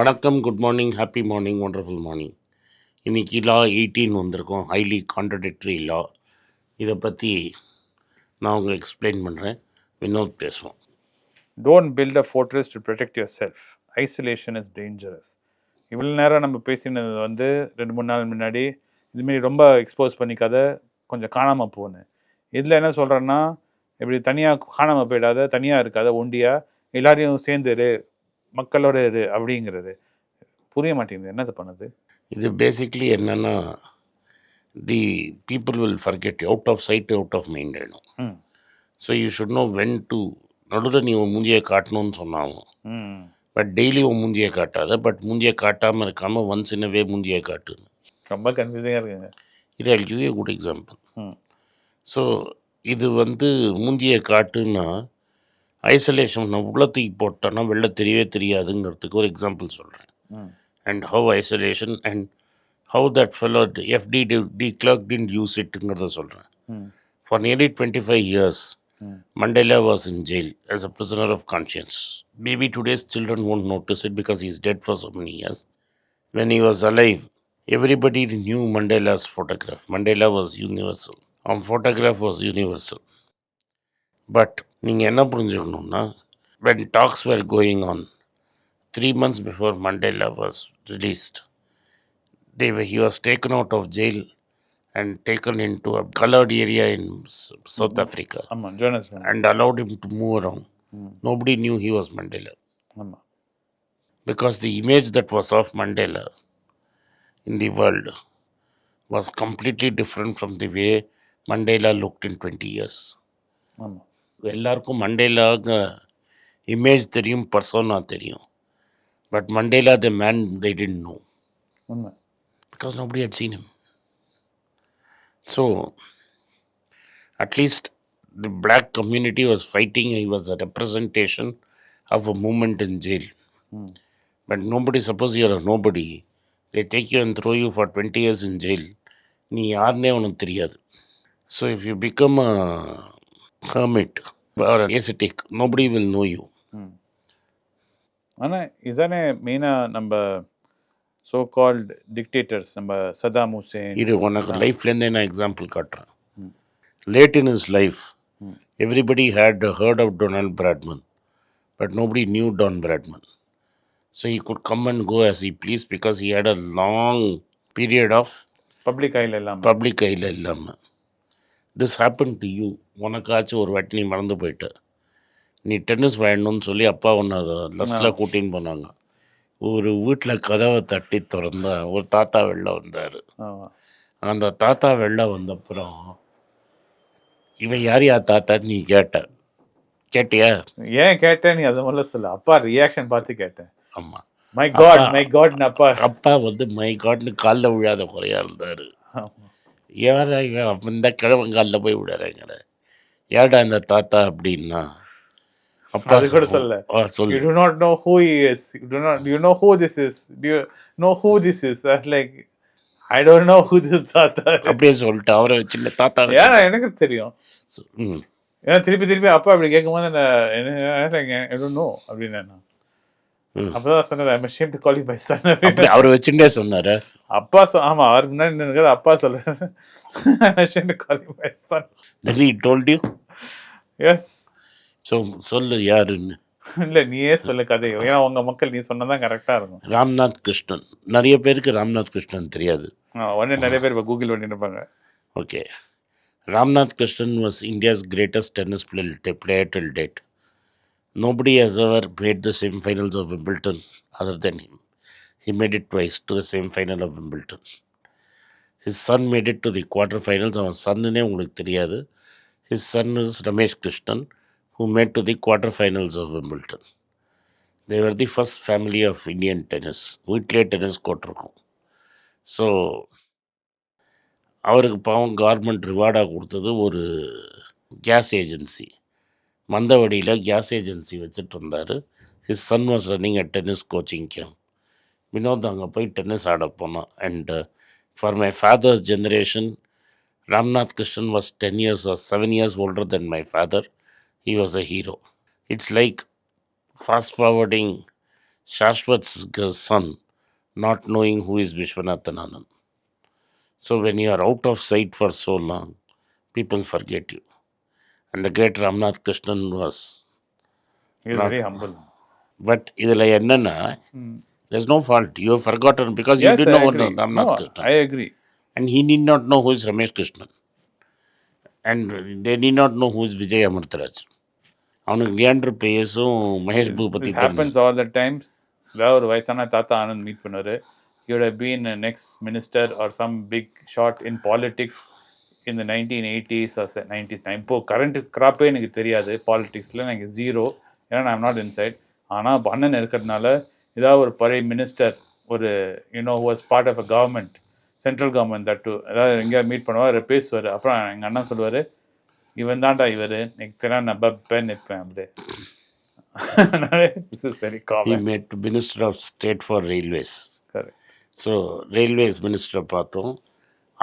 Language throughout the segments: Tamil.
வணக்கம் good morning happy morning wonderful morning இன்னைக்கு லா எயிட்டீன் வந்திருக்கோம் ஹைலி கான்ட்ரடிக்டரி லா இதை பற்றி நான் உங்களுக்கு எக்ஸ்பிளைன் பண்ணுறேன் வினோத் பேசுவோம். Don't build a fortress to protect yourself isolation is dangerous இவ்வளோ நேரம் நம்ம பேசினது வந்து ரெண்டு மூணு நாள் முன்னாடி இதுமாரி ரொம்ப எக்ஸ்போஸ் பண்ணிக்காத கொஞ்சம் காணாமல் போகணும் இதில் என்ன சொல்கிறேன்னா இப்படி தனியாக காணாமல் போயிடாத தனியாக இருக்காத ஒண்டியாக எல்லாரையும் சேர்ந்துரு மக்களோட இரு அப்படிங்கிறது புரிய மாட்டேங்குது. என்னது பண்ணுது? இது பேசிக்லி என்னென்னா the people will forget out of sight out of mind ஆகிடும் so you should know when to நடுவில் நீ உன் மூஞ்சியை காட்டணும்னு சொன்னாகும் ம். பட் டெய்லி உன் மூஞ்சியை காட்டாத பட் மூஞ்சியை காட்டாமல் இருக்காமல் ஒன்ஸ் இன்னவே மூஞ்சியை காட்டுன்னு ரொம்ப கன்ஃபியூசிங்காக இருக்குங்க. இது I give a good example so இது வந்து மூஞ்சியை காட்டுன்னா ஐசோலேஷன் உள்ள தூக்கி போட்டோன்னா வெளில தெரியவே தெரியாதுங்கிறதுக்கு ஒரு எக்ஸாம்பிள் சொல்கிறேன் and how isolation and how that fellow FT de Klerk didn't use இட்டுங்கிறத சொல்கிறேன் for nearly twenty five years hmm Mandela was in jail as a prisoner of conscience. Maybe today's children won't notice it because he's dead for so many years. When he was alive, everybody knew Mandela's photograph. Mandela was universal. Our photograph was universal. But நீங்கள் என்ன புரிஞ்சுக்கணும்னா when talks were going on, three months before Mandela was released, they were, he was taken out of jail and taken into a colored area in S- South Africa ஆமாம் Jones and allowed him to move around. ம் Nobody knew he was Mandela ஆமாம் because the image that was of Mandela in the world was completely different from the way Mandela looked in 20 years. ஆமாம் எல்லாருக்கும் மண்டேலாங்க இமேஜ் தெரியும் பர்சோனா தெரியும் but Mandela the man they didn't know உண்மை because nobody had seen him. So, at least the black community was fighting. He was a representation of a movement in jail. ம் But nobody, suppose you're a nobody, they take you and throw you for 20 years in jail. நீ யாருன்னே உனக்கு தெரியாது so if you become a hermit or ascetic nobody will know you hmm ஆனால் இதானே மெயினாக நம்ம சோ கால்டு டிக்டேட்டர்ஸ் நம்ம சதாம் ஹுசேன் இது உனக்கு லைஃப்லேருந்தே நான் எக்ஸாம்பிள் காட்டுறேன். Late in his life. Everybody had heard of Donald Bradman but nobody knew Don Bradman so he could come and go as he pleased because he had a long period of public ஐயில் இல்லாமல் பப்ளிக் கையில் இல்லாமல் திஸ் ஹேப்பன் டு யூ உனக்காச்சும் ஒரு வாட்டி நீ மறந்து போயிட்ட. நீ டென்னிஸ் விளையாடணும்னு சொல்லி அப்பா உன்னை லஸ்ட்டில் கூட்டின்னு போனாங்க. ஒரு வீட்டில் கதவை தட்டி திறந்தா ஒரு தாத்தா வெளில வந்தார். அந்த தாத்தா வெளில வந்தப்புறம் இவன் யார் யார் தாத்தான்னு நீ கேட்ட. கேட்டியா? ஏன் கேட்டேன் நீ? அதை முதல்ல சொல்லு. அப்பா ரியாக்ஷன் பார்த்து கேட்டேன். ஆமாம் மை காட் மை காட்னு அப்பா. அப்பா வந்து மை காட்னு காலில் விழாத குறையா இருந்தார். யாரா இவன்? இந்த கிழவங்காலில் போய் விடுறாங்கிற ஏடா இந்த தாத்தா அப்படின்னா? அப்பா அது கூட சொல்லு. Who he is. You do not you know who this is. Do you know who this is? That's like I don't know who this தாத்தா. அப்படியே சொல்லிட்டு அவரை சின்ன தாத்தா வச்சு- ஏன்னா எனக்கு தெரியும்? ஏன்னா திருப்பி திருப்பி அப்பா அப்படி கேட்கும்போது என்ன ஐ டோன்ட் நோ அப்படின்னு. அப்பதான் சொன்னார் ஐம் my son அப்படி அவரை வச்சுட்டே சொன்னாரு? அப்பா ஆமா அவருக்கு முன்னாடி நின்னுக்கிற அப்பா சொல்ல my son. Then he told you? Yes so சொல்லு யாருன்னு இல்ல நீயே சொல்லு கதை ஏன்னா உங்க மக்கள் நீ சொன்னதான் கரெக்டா இருக்கும் ராம்நாத் கிருஷ்ணன் நிறைய பேருக்கு ராம்நாத் கிருஷ்ணன் தெரியாது உடனே நிறைய பேர் இப்போ கூகுள் பண்ணி இருப்பாங்க Okay. Ramnath Krishnan was India's greatest tennis player, player till date. Nobody has ever made the semi-finals of Wimbledon other than him. He made it twice to the semi-final of Wimbledon. His son made it to the quarterfinals. அவன் சன்னுனே உங்களுக்கு தெரியாது His son is Ramesh Krishnan, who made to the quarterfinals of Wimbledon. They were the first family of Indian tennis. வீட்லேயே டென்னிஸ் கோர்ட் இருக்கும் ஸோ அவருக்கு பாவம் கவர்மெண்ட் ரிவார்டாக கொடுத்தது ஒரு கேஸ் ஏஜென்சி மந்தவடியில் கேஸ் ஏஜென்சி வச்சுட்டு இருந்தார் his son was running a tennis coaching camp Vinod அங்கே போய் டென்னிஸ் ஆட போனான் and for my father's generation Ramnath Krishnan was ten years was seven years older than my father he was a hero it's like fast forwarding Shashwat's g- son not knowing who is Vishwanathan Anand. So when you are out of sight for so long, people forget you. And the great Ramnath Krishnan was. Is very humble But இதில் என்னன்னா there's no fault. You have forgotten because you Yes, didn't I know agree. Ramnath No, Krishnan. I agree. And he need not know who is Ramesh Krishnan. And they need not know who is Vijay Amartharaj. அவனுக்கு Leander பேஸும் Mahesh Boopathi It happens all the times. ஏதாவது ஒரு வயசான தாத்தா ஆனந்த் மீட் பண்ணுவாரு you'd have been next minister or some big shot in politics இந்த நைன்டீன் எயிட்டிஸ் நைன்டிஸ் நான் இப்போ கரண்ட் கிராப்பே எனக்கு தெரியாது பாலிடிக்ஸில் எனக்கு ஜீரோ ஏன்னா நான் நாட் இன்சைட் ஆனால் இப்போ அண்ணன் இருக்கிறதுனால ஏதாவது ஒரு பழைய மினிஸ்டர் ஒரு you know was part of a government central government தட்டு ஏதாவது எங்கேயாவது மீட் பண்ணுவார் பேசுவார். அப்புறம் எங்கள் அண்ணன் சொல்லுவார் இவன் தான்டா இவர். தெரியாது நான் பப்பேன் நிற்பேன். அப்படியே. This is very he common met minister of state for railways. So railways மினிஸ்டரை பார்த்தோம்.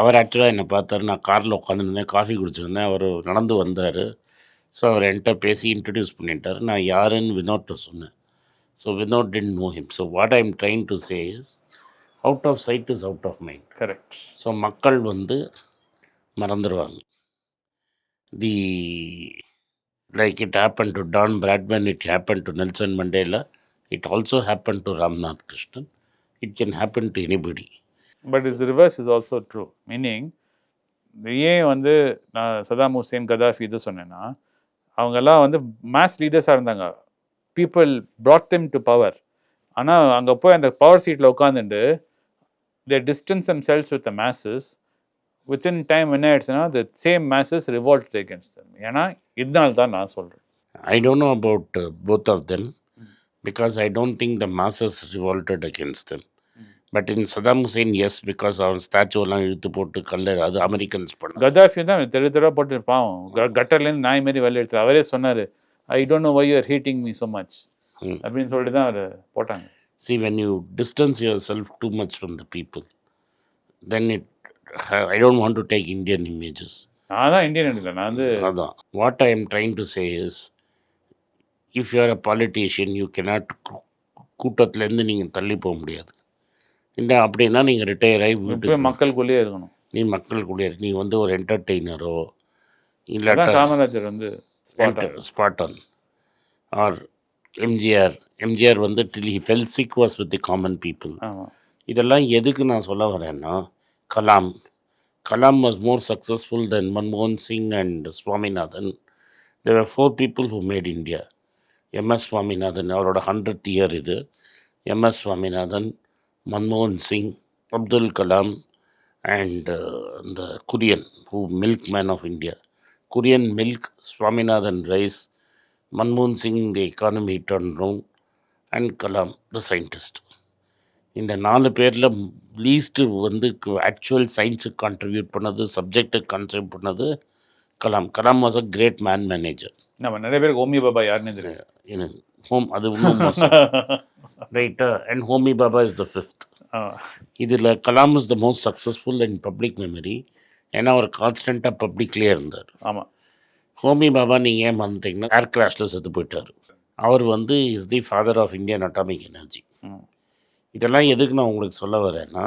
அவர் ஆக்சுவலாக என்னை பார்த்தாரு. நான் காரில் உட்காந்துருந்தேன் காஃபி குடிச்சிருந்தேன். அவர் நடந்து வந்தார். ஸோ அவர் என்கிட்ட பேசி இன்ட்ரடியூஸ் பண்ணிட்டார். நான் யாருன்னு வினோட்டை சொன்னேன். So Vinod didn't know him so what I am trying to say is out of sight is out of mind correct so மக்கள் வந்து மறந்துடுவாங்க the like it happen to Don Bradman it happen to Nelson Mandela it also happen to Ramnath Krishnan it can happen to anybody but is reverse is also true meaning ஏன் வந்து நான் சதாம் ஹுசேன் கதாஃபி இது சொன்னேன்னா அவங்கெல்லாம் வந்து மேஸ் லீடர்ஸாக இருந்தாங்க. People brought them to power ஆனால் அங்கே போய் அந்த பவர் சீட்டில் உட்காந்துட்டு they distance and cells with the masses within time என்ன ஆயிடுச்சுன்னா the same masses revolt against ஏன்னா இதனால தான் நான் சொல்கிறேன் I don't know about uh, both of them because I don't think the masses revolted against them. But in Saddam Hussein, yes, because அவன் ஸ்டாச்சுவெல்லாம் இழுத்து போட்டு கல்ல அது அமெரிக்கன்ஸ் பண்ண கதாஃபி தான் தெரு தெருவா போட்டு பாவம் கட்டர்லேருந்து நாய் மாரி வெளில எடுத்து அவரே சொன்னார் I don't know why you are hitting me so much. அப்படின்னு சொல்லிட்டு தான் அவர் போட்டாங்க. See, when you distance yourself too much from the people, then it, I don't want to take Indian images. நான் தான் இந்தியன் எடுக்கல நான் வந்து அதான். What I am trying to say is if you are a politician you cannot கூட்டத்துலேருந்து நீங்கள் தள்ளி போக முடியாது. இல்லை அப்படின்னா நீங்கள் ரிட்டையர் ஆகி வீட்டுக்கு மக்களுக்குள்ளேயே இருக்கணும். நீ மக்களுக்குள்ளே நீ வந்து ஒரு என்டர்டெய்னரோ இல்லாட்டா காமராஜர் வந்து. ஸ்பாட்டன் ஆர் எம்ஜிஆர் எம்ஜிஆர் வந்து till he fell sick was with the common people இதெல்லாம் எதுக்கு நான் சொல்ல வரேன்னா Kalam. Kalam was more successful than மன்மோகன் Singh and Swaminathan there four people who made India MS Swaminathan அவரோட ஹண்ட்ரட் இயர் இது. எம்எஸ் சுவாமிநாதன் மன்மோகன் சிங் அப்துல் கலாம் அண்ட் இந்த Kurien who milk man of India Kurien milk Swaminathan rice மன்மோகன் Singh the economy turn round and Kalam the scientist இந்த நாலு பேரில் லீஸ்ட்டு வந்து ஆக்சுவல் சயின்ஸுக்கு கான்ட்ரிபியூட் பண்ணது சப்ஜெக்ட்டுக்கு கான்ட்ரிபியூட் பண்ணது Kalam. Kalam was a great man manager நம்ம நிறைய பேருக்கு ஓமி பாபா யாருன்னு தெரியும் ஹோம் அது இன்னும் ரைட்டா and Homi Bhabha is the fifth இதில் Kalam is the most successful in public memory ஏன்னா அவர் கான்ஸ்டண்ட்டாக பப்ளிக்லேயே இருந்தார். ஆமா. ஹோமி பாபா நீங்கள் ஏன் மறந்துட்டீங்கன்னா ஏர் கிராஷில் செத்து போயிட்டார். அவர் வந்து is the father of Indian atomic energy. இதெல்லாம் எதுக்கு நான் உங்களுக்கு சொல்ல வரேன்னா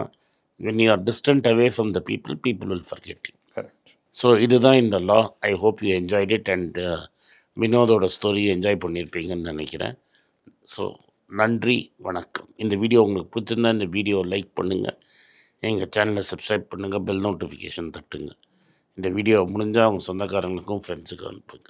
you are distant away from the people people will forget you. Correct so இதுதான் இந்த law I hope you enjoyed it and வினோதோட story enjoy பண்ணியிருப்பீங்கன்னு நினைக்கிறேன். ஸோ நன்றி வணக்கம். இந்த வீடியோ உங்களுக்கு பிடிச்சிருந்தா இந்த வீடியோ லைக் பண்ணுங்கள் எங்கள் சேனலை சப்ஸ்கிரைப் பண்ணுங்கள் பெல் நோட்டிஃபிகேஷன் தட்டுங்க. இந்த வீடியோ முடிஞ்சால் அவங்க சொந்தக்காரங்களுக்கும் ஃப்ரெண்ட்ஸுக்கும் அனுப்புங்க.